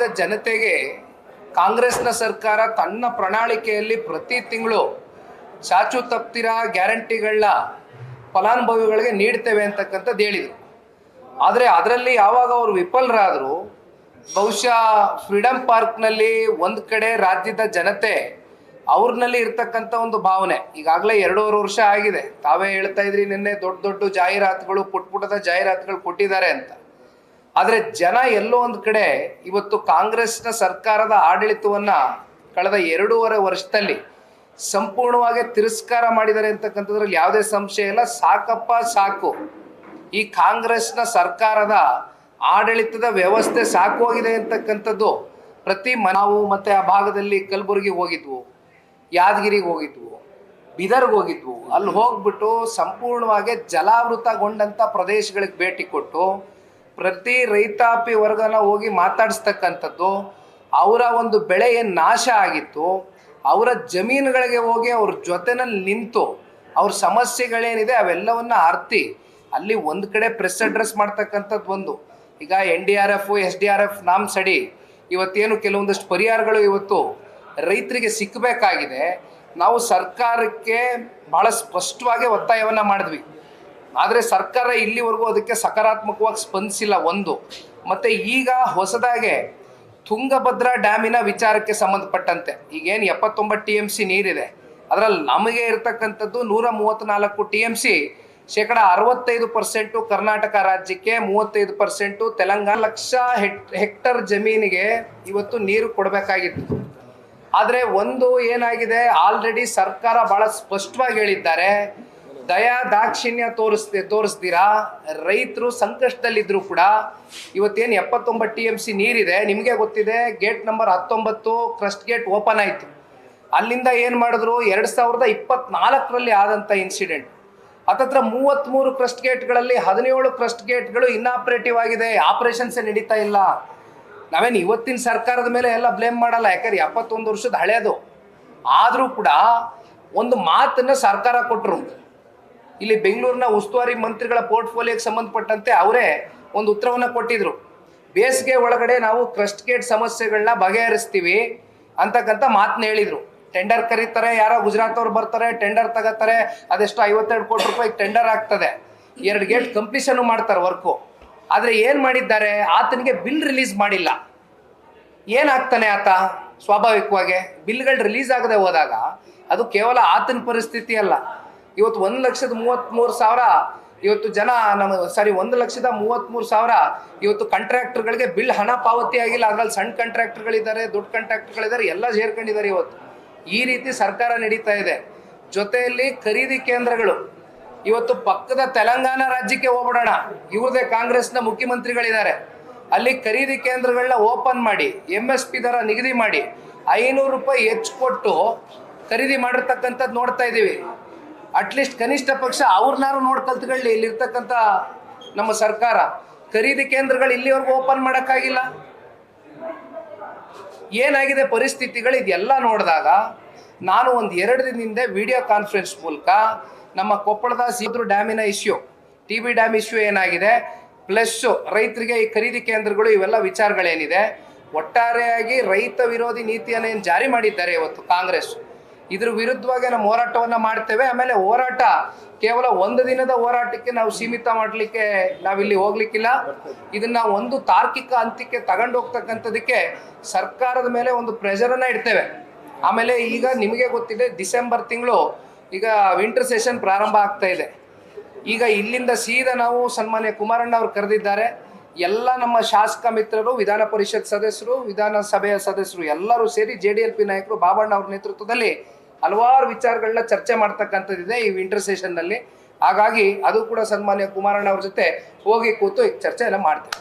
ರಾಜ್ಯದ ಜನತೆಗೆ ಕಾಂಗ್ರೆಸ್ನ ಸರ್ಕಾರ ತನ್ನ ಪ್ರಣಾಳಿಕೆಯಲ್ಲಿ ಪ್ರತಿ ತಿಂಗಳು ಚಾಚು ತಪ್ತಿರ ಗ್ಯಾರಂಟಿಗಳನ್ನ ಫಲಾನುಭವಿಗಳಿಗೆ ನೀಡ್ತೇವೆ ಅಂತಕ್ಕಂಥದ್ದು ಹೇಳಿದರು. ಆದರೆ ಅದರಲ್ಲಿ ಯಾವಾಗ ಅವರು ವಿಫಲರಾದರು, ಬಹುಶಃ ಫ್ರೀಡಮ್ ಪಾರ್ಕ್ನಲ್ಲಿ ಒಂದು ಕಡೆ ರಾಜ್ಯದ ಜನತೆ ಅವ್ರನ್ನಲ್ಲಿ ಇರ್ತಕ್ಕಂಥ ಒಂದು ಭಾವನೆ. ಈಗಾಗಲೇ ಎರಡೂವರೆ ವರ್ಷ ಆಗಿದೆ. ತಾವೇ ಹೇಳ್ತಾ ಇದ್ರಿ ನಿನ್ನೆ ದೊಡ್ಡ ದೊಡ್ಡ ಜಾಹೀರಾತುಗಳು ಪುಟ್ಪುಟದ ಜಾಹೀರಾತುಗಳು ಕೊಟ್ಟಿದ್ದಾರೆ ಅಂತ. ಆದರೆ ಜನ ಎಲ್ಲೋ ಒಂದು ಕಡೆ ಇವತ್ತು ಕಾಂಗ್ರೆಸ್ನ ಸರ್ಕಾರದ ಆಡಳಿತವನ್ನು ಕಳೆದ ಎರಡೂವರೆ ವರ್ಷದಲ್ಲಿ ಸಂಪೂರ್ಣವಾಗಿ ತಿರಸ್ಕಾರ ಮಾಡಿದ್ದಾರೆ ಅಂತಕ್ಕಂಥದ್ರಲ್ಲಿ ಯಾವುದೇ ಸಂಶಯ ಇಲ್ಲ. ಸಾಕಪ್ಪ ಸಾಕು. ಈ ಕಾಂಗ್ರೆಸ್ನ ಸರ್ಕಾರದ ಆಡಳಿತದ ವ್ಯವಸ್ಥೆ ಸಾಕು ಹೋಗಿದೆ ಅಂತಕ್ಕಂಥದ್ದು ಪ್ರತಿ ಮನವು ಮತ್ತು ಆ ಭಾಗದಲ್ಲಿ ಕಲಬುರಗಿಗೆ ಹೋಗಿದ್ವು, ಯಾದಗಿರಿಗೆ ಹೋಗಿದ್ವು, ಬೀದರ್ಗೆ ಹೋಗಿದ್ವು. ಅಲ್ಲಿ ಹೋಗ್ಬಿಟ್ಟು ಸಂಪೂರ್ಣವಾಗಿ ಜಲಾವೃತಗೊಂಡಂಥ ಪ್ರದೇಶಗಳಿಗೆ ಭೇಟಿ ಕೊಟ್ಟು ಪ್ರತಿ ರೈತಾಪಿ ವರ್ಗನ ಹೋಗಿ ಮಾತಾಡಿಸ್ತಕ್ಕಂಥದ್ದು, ಅವರ ಒಂದು ಬೆಳೆ ಏನು ನಾಶ ಆಗಿತ್ತು, ಅವರ ಜಮೀನುಗಳಿಗೆ ಹೋಗಿ ಅವ್ರ ಜೊತೆನಲ್ಲಿ ನಿಂತು ಅವ್ರ ಸಮಸ್ಯೆಗಳೇನಿದೆ ಅವೆಲ್ಲವನ್ನ ಅರ್ತಿ ಅಲ್ಲಿ ಒಂದು ಕಡೆ ಪ್ರೆಸ್ ಅಡ್ರೆಸ್ ಮಾಡ್ತಕ್ಕಂಥದ್ದು ಒಂದು. ಈಗ N D R F S D R F ನಾಮ್ ಸಡಿ, ಇವತ್ತೇನು ಕೆಲವೊಂದಷ್ಟು ಪರಿಹಾರಗಳು ಇವತ್ತು ರೈತರಿಗೆ ಸಿಕ್ಕಬೇಕಾಗಿದೆ ನಾವು ಸರ್ಕಾರಕ್ಕೆ ಬಹಳ ಸ್ಪಷ್ಟವಾಗಿ ಒತ್ತಾಯವನ್ನು ಮಾಡಿದ್ವಿ. ಆದರೆ ಸರ್ಕಾರ ಇಲ್ಲಿವರೆಗೂ ಅದಕ್ಕೆ ಸಕಾರಾತ್ಮಕವಾಗಿ ಸ್ಪಂದಿಸಿಲ್ಲ ಒಂದು. ಮತ್ತು ಈಗ ಹೊಸದಾಗೆ ತುಂಗಭದ್ರಾ ಡ್ಯಾಮಿನ ವಿಚಾರಕ್ಕೆ ಸಂಬಂಧಪಟ್ಟಂತೆ. ಈಗೇನು ಎಪ್ಪತ್ತೊಂಬತ್ತು ಟಿ ಎಂ ಸಿ ನೀರಿದೆ. ಅದರಲ್ಲಿ ನಮಗೆ ಇರತಕ್ಕಂಥದ್ದು ನೂರ ಮೂವತ್ತ್ನಾಲ್ಕು ಟಿ ಎಂ ಸಿ, ಶೇಕಡ ಅರವತ್ತೈದು ಪರ್ಸೆಂಟು ಕರ್ನಾಟಕ ರಾಜ್ಯಕ್ಕೆ, ಮೂವತ್ತೈದು ಪರ್ಸೆಂಟು ತೆಲಂಗಾಣ. ಲಕ್ಷ ಹೆಕ್ ಹೆಕ್ಟರ್ ಜಮೀನಿಗೆ ಇವತ್ತು ನೀರು ಕೊಡಬೇಕಾಗಿತ್ತು. ಆದರೆ ಒಂದು ಏನಾಗಿದೆ, ಆಲ್ರೆಡಿ ಸರ್ಕಾರ ಬಹಳ ಸ್ಪಷ್ಟವಾಗಿ ಹೇಳಿದ್ದಾರೆ. ದಯಾ ದಾಕ್ಷಿಣ್ಯ ತೋರಿಸ್ತೇ, ತೋರಿಸ್ತೀರಾ? ರೈತರು ಸಂಕಷ್ಟದಲ್ಲಿದ್ದರೂ ಕೂಡ ಇವತ್ತೇನು ಎಪ್ಪತ್ತೊಂಬತ್ತು ಟಿ ಎಂ ಸಿ ನೀರಿದೆ, ನಿಮಗೆ ಗೊತ್ತಿದೆ, ಗೇಟ್ ನಂಬರ್ ಹತ್ತೊಂಬತ್ತು ಕ್ರಸ್ಟ್ ಗೇಟ್ ಓಪನ್ ಆಯಿತು. ಅಲ್ಲಿಂದ ಏನು ಮಾಡಿದ್ರು? ಎರಡು ಸಾವಿರದ ಇಪ್ಪತ್ನಾಲ್ಕರಲ್ಲಿ ಆದಂಥ ಇನ್ಸಿಡೆಂಟ್ ಹತ್ತತ್ರ ಮೂವತ್ತ್ಮೂರು ಕ್ರಸ್ಟ್ ಗೇಟ್ಗಳಲ್ಲಿ ಹದಿನೇಳು ಕ್ರಸ್ಟ್ ಗೇಟ್ಗಳು ಇನ್ನಾಪರೇಟಿವ್ ಆಗಿದೆ ಆಪರೇಷನ್ಸೇ ನಡೀತಾ ಇಲ್ಲ. ನಾವೇನು ಇವತ್ತಿನ ಸರ್ಕಾರದ ಮೇಲೆ ಎಲ್ಲ ಬ್ಲೇಮ್ ಮಾಡಲ್ಲ, ಯಾಕಂದ್ರೆ ಎಪ್ಪತ್ತೊಂದು ವರ್ಷದ ಹಳೆಯದು ಆದರೂ ಕೂಡ ಒಂದು ಮಾತನ್ನು ಸರ್ಕಾರ ಕೊಟ್ಟರು ಇಲ್ಲಿ ಬೆಂಗಳೂರಿನ ಉಸ್ತುವಾರಿ ಮಂತ್ರಿಗಳ ಪೋರ್ಟ್ಫೋಲಿಯೋಗೆ ಸಂಬಂಧಪಟ್ಟಂತೆ ಅವರೇ ಒಂದು ಉತ್ತರವನ್ನು ಕೊಟ್ಟಿದ್ರು. ಬೇಸಿಗೆ ಒಳಗಡೆ ನಾವು ಕ್ರಸ್ಟ್ ಗೇಟ್ ಸಮಸ್ಯೆಗಳನ್ನ ಬಗೆಹರಿಸ್ತೀವಿ ಅಂತಕ್ಕಂಥ ಮಾತನ್ನ ಹೇಳಿದರು. ಟೆಂಡರ್ ಕರೀತಾರೆ, ಯಾರೋ ಗುಜರಾತ್ ಅವ್ರು ಬರ್ತಾರೆ, ಟೆಂಡರ್ ತಗೋತಾರೆ, ಅದೆಷ್ಟು ಐವತ್ತೆರಡು ಕೋಟಿ ರೂಪಾಯಿ ಟೆಂಡರ್ ಆಗ್ತದೆ. ಎರಡು ಗೇಟ್ ಕಂಪ್ಲೀಷನ್ ಮಾಡ್ತಾರೆ ವರ್ಕು. ಆದರೆ ಏನು ಮಾಡಿದ್ದಾರೆ? ಆತನಿಗೆ ಬಿಲ್ ರಿಲೀಸ್ ಮಾಡಿಲ್ಲ. ಏನಾಗ್ತಾನೆ ಆತ? ಸ್ವಾಭಾವಿಕವಾಗಿ ಬಿಲ್ಗಳು ರಿಲೀಸ್ ಆಗದೆ ಹೋದಾಗ ಅದು ಕೇವಲ ಆತನ ಪರಿಸ್ಥಿತಿ ಅಲ್ಲ. ಇವತ್ತು ಒಂದು ಲಕ್ಷದ ಮೂವತ್ತ್ಮೂರು ಸಾವಿರ, ಇವತ್ತು ಜನ ನಮ್ಮ ಸಾರಿ ಒಂದು ಲಕ್ಷದ ಮೂವತ್ತ್ಮೂರು ಸಾವಿರ ಇವತ್ತು ಕಾಂಟ್ರಾಕ್ಟರ್ಗಳಿಗೆ ಬಿಲ್ ಹಣ ಪಾವತಿ ಆಗಿಲ್ಲ. ಅದ್ರಲ್ಲಿ ಸಣ್ಣ ಕಾಂಟ್ರಾಕ್ಟರ್ಗಳಿದ್ದಾರೆ ದೊಡ್ಡ ಕಾಂಟ್ರಾಕ್ಟರ್ಗಳಿದ್ದಾರೆ ಎಲ್ಲ ಸೇರ್ಕೊಂಡಿದ್ದಾರೆ ಇವತ್ತು. ಈ ರೀತಿ ಸರ್ಕಾರ ನಡೀತಾ ಇದೆ. ಜೊತೆಯಲ್ಲಿ ಖರೀದಿ ಕೇಂದ್ರಗಳು. ಇವತ್ತು ಪಕ್ಕದ ತೆಲಂಗಾಣ ರಾಜ್ಯಕ್ಕೆ ಹೋಗ್ಬಿಡೋಣ. ಇವ್ರದೇ ಕಾಂಗ್ರೆಸ್ನ ಮುಖ್ಯಮಂತ್ರಿಗಳಿದ್ದಾರೆ. ಅಲ್ಲಿ ಖರೀದಿ ಕೇಂದ್ರಗಳನ್ನ ಓಪನ್ ಮಾಡಿ ಎಂ ಎಸ್ ಪಿ ದರ ನಿಗದಿ ಮಾಡಿ, ಐನೂರು ರೂಪಾಯಿ ಹೆಚ್ಚು ಕೊಟ್ಟು ಖರೀದಿ ಮಾಡಿರ್ತಕ್ಕಂಥದ್ದು ನೋಡ್ತಾ ಇದ್ದೀವಿ. ಅಟ್ಲೀಸ್ಟ್ ಕನಿಷ್ಠ ಪಕ್ಷ ಅವ್ರನ್ನಾರು ನೋಡಿ ಕಲ್ತ್ಕೊಳ್ಳಿ ಇಲ್ಲಿರ್ತಕ್ಕಂಥ ನಮ್ಮ ಸರ್ಕಾರ ಖರೀದಿ ಕೇಂದ್ರಗಳು ಇಲ್ಲಿವರೆಗೂ ಓಪನ್ ಮಾಡೋಕ್ಕಾಗಿಲ್ಲ. ಏನಾಗಿದೆ ಪರಿಸ್ಥಿತಿಗಳು ಇದೆಲ್ಲ ನೋಡಿದಾಗ ನಾನು ಒಂದು ಎರಡು ದಿನದಿಂದ ವಿಡಿಯೋ ಕಾನ್ಫರೆನ್ಸ್ ಮೂಲಕ ನಮ್ಮ ಕೊಪ್ಪಳದ ಸೀದ್ರು ಡ್ಯಾಮಿನ issue T B dam issue ಏನಾಗಿದೆ ಪ್ಲಸ್ ರೈತರಿಗೆ ಈ ಖರೀದಿ ಕೇಂದ್ರಗಳು ಇವೆಲ್ಲ ವಿಚಾರಗಳೇನಿದೆ. ಒಟ್ಟಾರೆಯಾಗಿ ರೈತ ವಿರೋಧಿ ನೀತಿಯನ್ನು ಏನು ಜಾರಿ ಮಾಡಿದ್ದಾರೆ ಇವತ್ತು ಕಾಂಗ್ರೆಸ್. ಇದ್ರ ವಿರುದ್ಧವಾಗಿ ನಮ್ಮ ಹೋರಾಟವನ್ನು ಮಾಡ್ತೇವೆ. ಆಮೇಲೆ ಹೋರಾಟ ಕೇವಲ ಒಂದು ದಿನದ ಹೋರಾಟಕ್ಕೆ ನಾವು ಸೀಮಿತ ಮಾಡಲಿಕ್ಕೆ ನಾವಿಲ್ಲಿ ಹೋಗ್ಲಿಕ್ಕಿಲ್ಲ. ಇದನ್ನ ಒಂದು ತಾರ್ಕಿಕ ಅಂತ್ಯಕ್ಕೆ ತಗೊಂಡು ಹೋಗ್ತಕ್ಕಂಥದಕ್ಕೆ ಸರ್ಕಾರದ ಮೇಲೆ ಒಂದು ಪ್ರೆಷರನ್ನು ಇಡ್ತೇವೆ. ಆಮೇಲೆ ಈಗ ನಿಮಗೆ ಗೊತ್ತಿದೆ, ಡಿಸೆಂಬರ್ ತಿಂಗಳು ಈಗ ವಿಂಟರ್ ಸೆಷನ್ ಪ್ರಾರಂಭ ಆಗ್ತಾ ಇದೆ. ಈಗ ಇಲ್ಲಿಂದ ಸೀದಾ ನಾವು ಸನ್ಮಾನ್ಯ ಕುಮಾರಣ್ಣ ಅವರು ಕರೆದಿದ್ದಾರೆ. ಎಲ್ಲ ನಮ್ಮ ಶಾಸಕ ಮಿತ್ರರು, ವಿಧಾನ ಪರಿಷತ್ ಸದಸ್ಯರು, ವಿಧಾನಸಭೆಯ ಸದಸ್ಯರು ಎಲ್ಲರೂ ಸೇರಿ ಜೆ ಡಿ ಎಲ್ ಪಿ ನಾಯಕರು, ಬಾಬಣ್ಣ ಅವ್ರ ನೇತೃತ್ವದಲ್ಲಿ ಹಲವಾರು ವಿಚಾರಗಳನ್ನ ಚರ್ಚೆ ಮಾಡ್ತಕ್ಕಂಥದ್ದಿದೆ ಈ ವಿಂಟರ್ ಸೆಷನ್ನಲ್ಲಿ ಹಾಗಾಗಿ ಅದು ಕೂಡ ಸನ್ಮಾನ್ಯ ಕುಮಾರಣ್ಣ ಅವ್ರ ಜೊತೆ ಹೋಗಿ ಕೂತು ಚರ್ಚೆ ಎಲ್ಲ ಮಾಡ್ತೇವೆ.